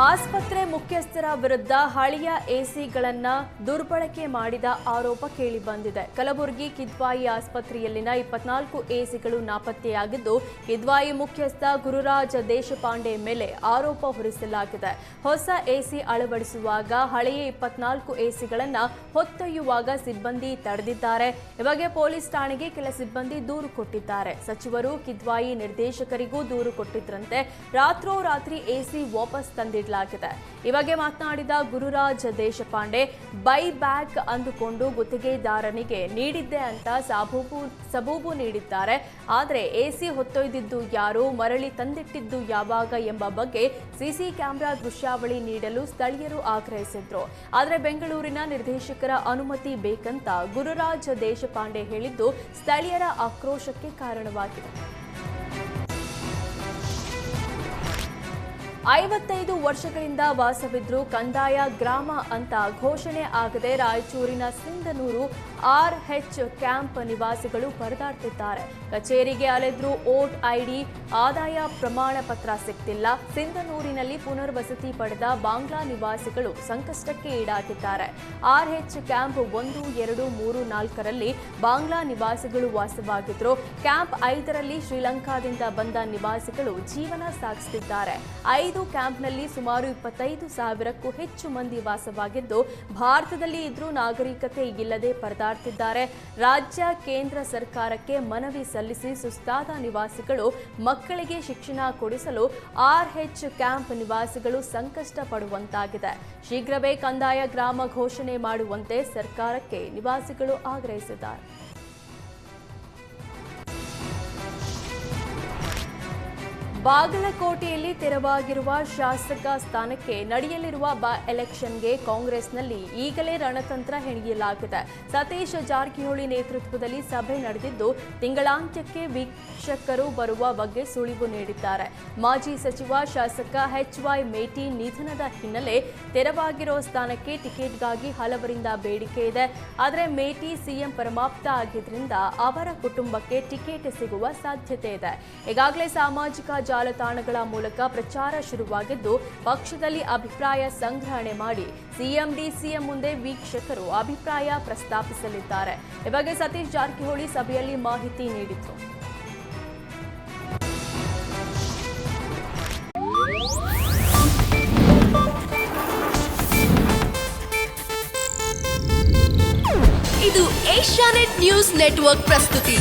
ಆಸ್ಪತ್ರೆ ಮುಖ್ಯಸ್ಥರ ವಿರುದ್ಧ ಹಳೆಯ ಎಸಿಗಳನ್ನ ದುರ್ಬಳಕೆ ಮಾಡಿದ ಆರೋಪ ಕೇಳಿಬಂದಿದೆ ಕಲಬುರಗಿ ಕಿದ್ವಾಯಿ ಆಸ್ಪತ್ರೆಯಲ್ಲಿನ ಇಪ್ಪತ್ನಾಲ್ಕು ಎಸಿಗಳು ನಾಪತ್ತೆಯಾಗಿದ್ದು, ಕಿದ್ವಾಯಿ ಮುಖ್ಯಸ್ಥ ಗುರುರಾಜ ದೇಶಪಾಂಡೆ ಮೇಲೆ ಆರೋಪ ಹೊರಿಸಲಾಗಿದೆ. ಹೊಸ ಎಸಿ ಅಳವಡಿಸುವಾಗ ಹಳೆಯ ಇಪ್ಪತ್ನಾಲ್ಕು ಎಸಿಗಳನ್ನ ಹೊತ್ತೊಯ್ಯುವಾಗ ಸಿಬ್ಬಂದಿ ತಡೆದಿದ್ದಾರೆ. ಈ ಬಗ್ಗೆ ಪೊಲೀಸ್ ಠಾಣೆಗೆ ಕೆಲ ಸಿಬ್ಬಂದಿ ದೂರು ಕೊಟ್ಟಿದ್ದಾರೆ. ಸಚಿವರು ಕಿದ್ವಾಯಿ ನಿರ್ದೇಶಕರಿಗೂ ದೂರು ಕೊಟ್ಟಿದ್ರಂತೆ. ರಾತ್ರೋರಾತ್ರಿ ಎಸಿ ವಾಪಸ್ ತಂದಿಡಲಾಗಿದೆ ಈ ಬಗ್ಗೆ ಮಾತನಾಡಿದ ಗುರುರಾಜ್ ದೇಶಪಾಂಡೆ, ಬೈ ಬ್ಯಾಕ್ ಅಂದುಕೊಂಡು ಗುತ್ತಿಗೆದಾರನಿಗೆ ನೀಡಿದ್ದೆ ಅಂತ ಸಾಬೂಬು, ಸಬೂಬು ನೀಡಿದ್ದಾರೆ. ಆದರೆ ಎಸಿ ಹೊತ್ತೊಯ್ದಿದ್ದು ಯಾರು, ಮರಳಿ ತಂದಿಟ್ಟಿದ್ದು ಯಾವಾಗ ಎಂಬ ಬಗ್ಗೆ ಸಿಸಿ ಕ್ಯಾಮೆರಾ ದೃಶ್ಯಾವಳಿ ನೀಡಲು ಸ್ಥಳೀಯರು ಆಗ್ರಹಿಸಿದ್ರು. ಆದರೆ ಬೆಂಗಳೂರಿನ ನಿರ್ದೇಶಕರ ಅನುಮತಿ ಬೇಕಂತ ಗುರುರಾಜ್ ದೇಶಪಾಂಡೆ ಹೇಳಿದ್ದು, ಸ್ಥಳೀಯರ ಆಕ್ರೋಶಕ್ಕೆ ಕಾರಣವಾಗಿದೆ. ಐವತ್ತೈದು ವರ್ಷಗಳಿಂದ ವಾಸವಿದ್ರು ಕಂದಾಯ ಗ್ರಾಮ ಅಂತ ಘೋಷಣೆ ಆಗದೆ ರಾಯಚೂರಿನ ಸಿಂಧನೂರು ಆರ್ ಹೆಚ್ ಕ್ಯಾಂಪ್ ನಿವಾಸಿಗಳು ಪರದಾಡ್ತಿದ್ದಾರೆ. ಕಚೇರಿಗೆ ಅಲೆದ್ರು ಓಟ್ ಐಡಿ, ಆದಾಯ ಪ್ರಮಾಣ ಪತ್ರ ಸಿಗ್ತಿಲ್ಲ ಸಿಂಧನೂರಿನಲ್ಲಿ ಪುನರ್ವಸತಿ ಪಡೆದ ಬಾಂಗ್ಲಾ ನಿವಾಸಿಗಳು ಸಂಕಷ್ಟಕ್ಕೆ ಈಡಾಗಿದ್ದಾರೆ. ಆರ್ ಹೆಚ್ ಕ್ಯಾಂಪ್ ಒಂದು, ಎರಡು, ಮೂರು, ನಾಲ್ಕರಲ್ಲಿ ಬಾಂಗ್ಲಾ ನಿವಾಸಿಗಳು ವಾಸವಾಗಿದ್ರು. ಕ್ಯಾಂಪ್ ಐದರಲ್ಲಿ ಶ್ರೀಲಂಕಾದಿಂದ ಬಂದ ನಿವಾಸಿಗಳು ಜೀವನ ಸಾಗಿಸುತ್ತಿದ್ದಾರೆ ಕ್ಯಾಂಪ್ನಲ್ಲಿ ಸುಮಾರು ಇಪ್ಪತ್ತೈದು ಸಾವಿರಕ್ಕೂ ಹೆಚ್ಚು ಮಂದಿ ವಾಸವಾಗಿದ್ದು, ಭಾರತದಲ್ಲಿ ಇದ್ರೂ ನಾಗರಿಕತೆ ಇಲ್ಲದೆ ಪರದಾಡ್ತಿದ್ದಾರೆ. ರಾಜ್ಯ, ಕೇಂದ್ರ ಸರ್ಕಾರಕ್ಕೆ ಮನವಿ ಸಲ್ಲಿಸಿ ಸುಸ್ತಾದ ನಿವಾಸಿಗಳು ಮಕ್ಕಳಿಗೆ ಶಿಕ್ಷಣ ಕೊಡಿಸಲು ಆರ್ಎಚ್ ಕ್ಯಾಂಪ್ ನಿವಾಸಿಗಳು ಸಂಕಷ್ಟ ಪಡುವಂತಾಗಿದೆ ಶೀಘ್ರವೇ ಕಂದಾಯ ಗ್ರಾಮ ಘೋಷಣೆ ಮಾಡುವಂತೆ ಸರ್ಕಾರಕ್ಕೆ ನಿವಾಸಿಗಳು ಆಗ್ರಹಿಸಿದ್ದಾರೆ. ಬಾಗಲಕೋಟೆಯಲ್ಲಿ ತೆರವಾಗಿರುವ ಶಾಸಕ ಸ್ಥಾನಕ್ಕೆ ನಡೆಯಲಿರುವ ಬಾ ಎಲೆಕ್ಷನ್ಗೆ ಕಾಂಗ್ರೆಸ್ನಲ್ಲಿ ಈಗಲೇ ರಣತಂತ್ರ ಹೆಣೆಯಲಾಗಿದೆ. ಸತೀಶ್ ಜಾರಕಿಹೊಳಿ ನೇತೃತ್ವದಲ್ಲಿ ಸಭೆ ನಡೆದಿದ್ದು, ತಿಂಗಳಾಂತ್ಯಕ್ಕೆ ವೀಕ್ಷಕರು ಬರುವ ಬಗ್ಗೆ ಸುಳಿವು ನೀಡಿದ್ದಾರೆ. ಮಾಜಿ ಸಚಿವ ಶಾಸಕ ಎಚ್ ವೈ ಮೇಟಿ ನಿಧನದ ಹಿನ್ನೆಲೆ ತೆರವಾಗಿರೋ ಸ್ಥಾನಕ್ಕೆ ಟಿಕೆಟ್ಗಾಗಿ ಹಲವರಿಂದ ಬೇಡಿಕೆ ಇದೆ. ಆದರೆ ಮೇಟಿ ಸಿಎಂ ಪರಮಾಪ್ತ ಆಗಿದ್ದರಿಂದ ಅವರ ಕುಟುಂಬಕ್ಕೆ ಟಿಕೆಟ್ ಸಿಗುವ ಸಾಧ್ಯತೆ ಇದೆ. ಈಗಾಗಲೇ ಸಾಮಾಜಿಕ ಜಾಲತಾಣಗಳ ಮೂಲಕ ಪ್ರಚಾರ ಶುರುವಾಗಿದ್ದು, ಪಕ್ಷದಲ್ಲಿ ಅಭಿಪ್ರಾಯ ಸಂಗ್ರಹಣೆ ಮಾಡಿ ಸಿಎಂ ಡಿಸಿಎಂ ಮುಂದೆ ವೀಕ್ಷಕರು ಅಭಿಪ್ರಾಯ ಪ್ರಸ್ತಾಪಿಸಲಿದ್ದಾರೆ. ಈ ಬಗ್ಗೆ ಸತೀಶ್ ಜಾರಕಿಹೊಳಿ ಸಭೆಯಲ್ಲಿ ಮಾಹಿತಿ ನೀಡಿದರು. ಇದು ಏಷ್ಯಾನೆಟ್ ನ್ಯೂಸ್ ನೆಟ್ವರ್ಕ್ ಪ್ರಸ್ತುತಿ.